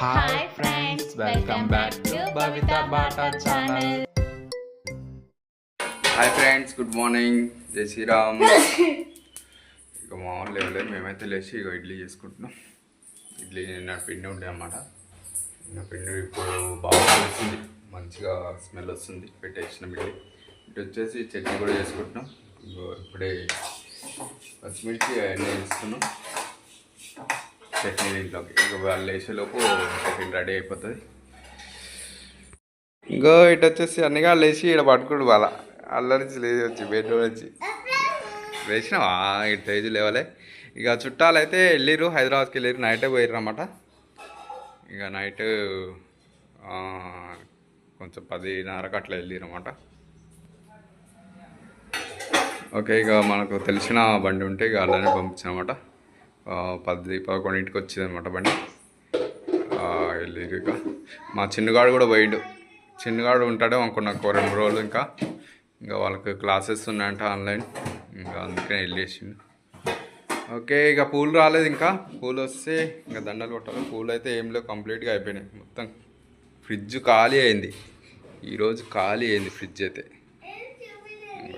Hi friends welcome back to Bhavitha Bata channel hi friends good morning Jai Sriram ఇక మామూలు లేవలేదు మేమైతే లేచి ఇక ఇడ్లీ చేసుకుంటున్నాం. ఇడ్లీ నిన్న పిండి ఉండే అన్నమాట. నిన్న పిండి ఇప్పుడు బాగా వస్తుంది మంచిగా స్మెల్ వస్తుంది. పెట్టేసిన ఇడ్లీ. ఇటు వచ్చేసి చట్నీ కూడా చేసుకుంటున్నాం. ఇగో ఇప్పుడే పచ్చిమిర్చి అన్నీ వేస్తున్నాం. చట్నీ దీంట్లోకి ఇక వాళ్ళు వేసేలోపు టిఫిన్ రెడీ అయిపోతుంది. ఇంకో ఇటు వచ్చేసి అన్నగా లేచి ఇక్కడ పట్టుకుడు వాళ్ళ అల్లరించి లేచి వచ్చి బెడ్ నుంచి. వేసినావా ఇటు తేజు లేవలే. ఇక చుట్టాలు అయితే వెళ్ళిర్రు హైదరాబాద్కి వెళ్ళిరు నైటే పోయిర్రు అనమాట ఇక నైట్ కొంచెం పదిన్నరకు అట్లా వెళ్ళిరు అనమాట ఓకే ఇక మనకు తెలిసిన బండి ఉంటే ఇక అలానే పంపించామన్నమాట పది పదకొండింటికి వచ్చింది అనమాట బండి వెళ్ళి ఇక. మా చిన్నగాడు కూడా పోయిండు. చిన్నగాడు ఉంటాడే అనుకున్నా ఒక రెండు రోజులు ఇంకా. ఇంకా వాళ్ళకి క్లాసెస్ ఉన్నాయంట ఆన్లైన్. ఇంకా అందుకనే వెళ్ళేసిండు. ఓకే ఇక పూలు రాలేదు ఇంకా. పూలు వస్తే ఇంకా దండలు కొట్టాలి. పూలు అయితే ఏం లేవు కంప్లీట్గా అయిపోయినాయి. మొత్తం ఫ్రిడ్జ్ ఖాళీ అయింది. ఈరోజు ఖాళీ అయింది ఫ్రిడ్జ్ అయితే.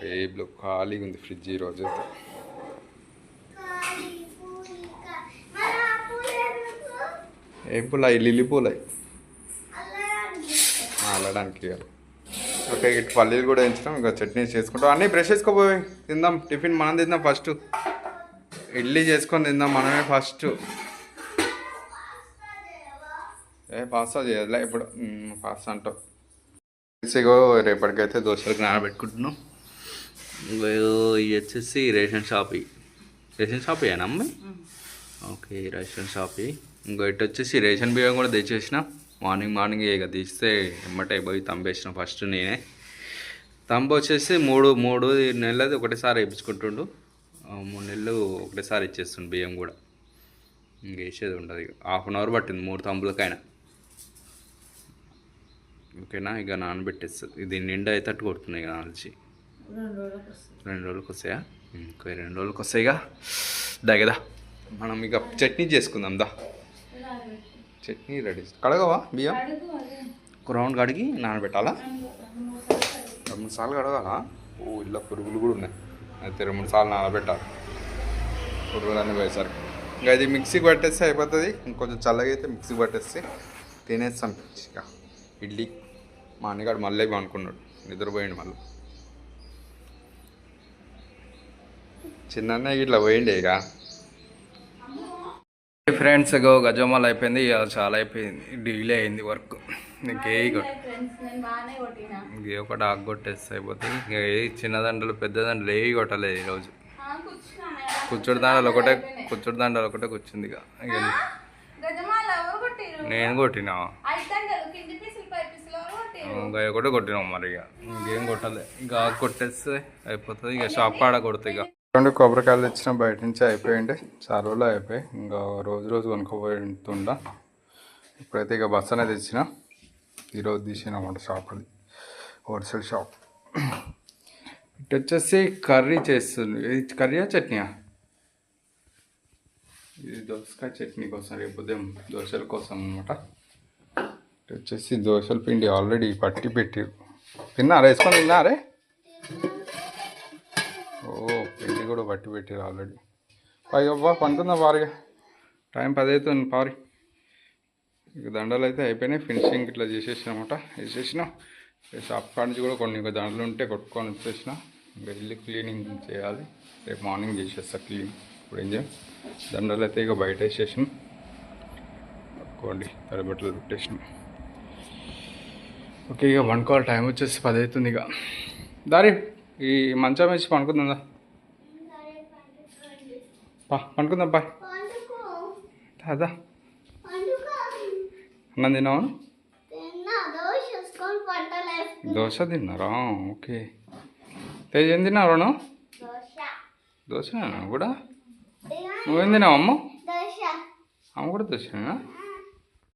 ఏబ్లో ఖాళీగా ఉంది ఫ్రిడ్జ్ ఈరోజు అయితే. ఏం పూలు అవి లిల్లీ పూలు అవి అల్లడానికి ఇక. ఓకే ఇటు పల్లీలు కూడా వేయించడం ఇంకా చట్నీ చేసుకుంటాం. అన్నీ బ్రష్ చేసుకోపోయి తిందాం. టిఫిన్ మనం తిందాం ఫస్ట్ ఇడ్లీ చేసుకొని తిందాం మనమే ఫస్ట్ ఏ పాస్తా చేయాలి ఇప్పుడు పాస్తా అంటాం ఇగో రేపటికైతే దోశలకు నానబెట్టుకుంటున్నాం. ఇవి వచ్చేసి రేషన్ షాప్. రేషన్ షాప్ ఏనా అమ్మాయి ఓకే రేషన్ షాప్. ఇంకో ఇటు వచ్చేసి రేషన్ బియ్యం కూడా తెచ్చేసిన. మార్నింగ్ మార్నింగ్ ఇక తీస్తే ఎమ్మటే పోయి తంబేసిన ఫస్ట్ నేనే. తంబు వచ్చేసి మూడు మూడు నెలలది ఒకటేసారి వేయించుకుంటుండు. మూడు నెలలు ఒకటేసారి ఇచ్చేస్తుండు బియ్యం కూడా. ఇంక వేసేది ఉండదు ఇక. హాఫ్ అన్ అవర్ పట్టింది మూడు తంబులకైనా ఓకేనా? ఇక నానబెట్టేస్తుంది ఇది నిండా అయితే కొడుతున్నాయి ఇక నాల్చి రెండు రోజులకు వస్తాయా. ఇంకో రెండు రోజులకు వస్తాయిగా దగ్గదా మనం ఇక చట్నీ చేసుకుందాం దా. చట్నీ రెడీ. కడగవా బియ్యం? ఒక రౌండ్ కడిగి నానబెట్టాలా? రెండు మూడు సార్లు కడగాలా? ఓ ఇలా పురుగులు కూడా ఉన్నాయి. అయితే రెండు మూడు సార్లు నానబెట్టాలి. పురుగులు అన్నీ పోయేసరికి. ఇంకా ఇది మిక్సీకి పట్టేస్తే అయిపోతుంది. ఇంకొంచెం చల్లగా అయితే మిక్సీకి పట్టేస్తే తినేస్తాం. ఇక ఇడ్లీ. మా అన్నగాడు మళ్ళీ అనుకున్నాడు నిద్రపోయిండు మళ్ళీ. చిన్న ఇట్లా పోయిండే ఇక. ఫ్రెండ్స్ గో గజమాల్ అయిపోయింది. ఇక చాలా అయిపోయింది. డిలే అయింది వర్క్ ఇంకే ఇంకే ఒకటి ఆకు కొట్టేస్తే అయిపోతుంది ఇంకా ఏ చిన్న దండలు పెద్ద దండలు ఏ కొట్టలేదు ఈరోజు కూర్చోడు దండలు ఒకటే కూర్చోడు దండలు ఒకటే కూర్చుంది ఇక. నేను కొట్టినా. ఇంకా ఒకటే కొట్టినాం మరి ఇక. ఇంకేం కొట్టలే. ఇంకా ఆకు కొట్టేస్తే అయిపోతుంది. ఇక షాప్ ఆడ కొడుతుంది ఇక. రెండు కొబ్బరికాయలు తెచ్చిన బయట నుంచి అయిపోయింది చాలా రోజులు అయిపోయి. ఇంకా రోజు రోజు కొనుక్కోబోతుండా. ఇప్పుడైతే ఇక బస్ అనేది తెచ్చిన. ఈరోజు తీసినమాట షాప్ అది. Wholesale shop. ఇటు వచ్చేసి కర్రీ చేస్తుంది. ఇది కర్రీయా చట్నీయా? ఇది దోసకాయ చట్నీ కోసం రేపు ఉదయం దోశల కోసం అనమాట ఇటు వచ్చేసి దోశల పిండి ఆల్రెడీ పట్టి పెట్టి తిన్నారా? వేసుకొని తిన్నారే? కూడా పట్టి పెట్టారు ఆల్రెడీ. పై అవ్వా పండుతుందా టైం పది అవుతుంది పారి. ఇక దండలు అయితే అయిపోయినాయి ఫినిషింగ్ ఇట్లా చేసేసినామట వేసేసినాం షాప్ కాడ నుంచి కూడా కొన్ని ఇంకా దండలు ఉంటే కొట్టుకొని వచ్చేసిన. ఇంకా ఇల్లు క్లీనింగ్ చేయాలి. రేపు మార్నింగ్ చేసేస్తా క్లీన్ ఇప్పుడు ఏం చేయం? దండలు అయితే ఇక బయట వేసేసినాం. కొట్టుకోండి తలబెట్టలు పెట్టేసినాం. ఓకే ఇక వండుకోవాలి టైం వచ్చేసి పది అవుతుంది ఇక. దారి ఈ మంచం వేసి పండుకుందా పండుకుందాం బా అదా అన్నం తిన్నావా? దోశ తిన్నారా? ఓకే. తేజ్ ఏం తిన్నావు నువ్వు దోశ? కూడా? నువ్వేం తిన్నావు అమ్మ అమ్మ కూడా దోశ